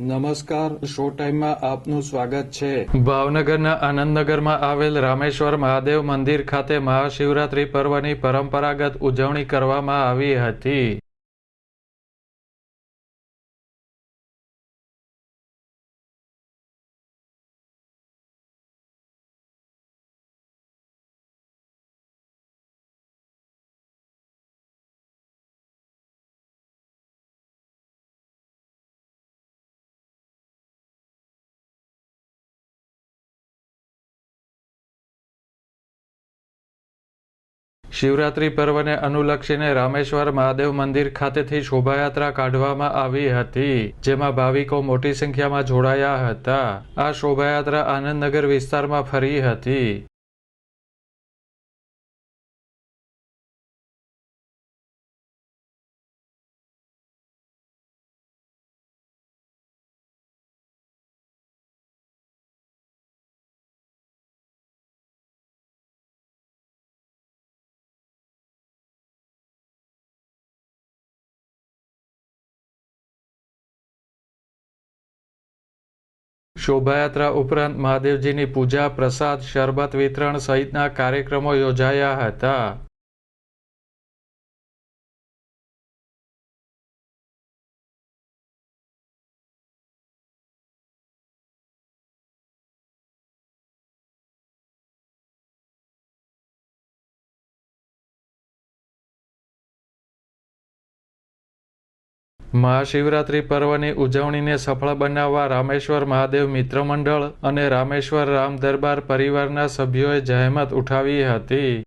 નમસ્કાર શો ટાઈમમાં આપનું સ્વાગત છે. ભાવનગરના આનંદનગરમાં આવેલ રામેશ્વર મહાદેવ મંદિર ખાતે મહાશિવરાત્રી પર્વની પરંપરાગત ઉજવણી કરવામાં આવી હતી. શિવરાત્રી પર્વને અનુલક્ષીને રામેશ્વર મહાદેવ મંદિર ખાતેથી શોભાયાત્રા કાઢવામાં આવી હતી, જેમાં ભાવિકો મોટી સંખ્યામાં જોડાયા હતા. આ શોભાયાત્રા આનંદનગર વિસ્તારમાં ફરી હતી. શોભાયાત્રા ઉપરાંત મહાદેવજીની પૂજા પ્રસાદ શરબત વિતરણ સહિતના કાર્યક્રમો યોજાયા હતા. મહાશિવરાત્રી પર્વની ઉજવણીને સફળ બનાવવા રામેશ્વર મહાદેવ મિત્ર મંડળ અને રામેશ્વર રામ દરબાર પરિવારના સભ્યોએ જહેમત ઉઠાવી હતી.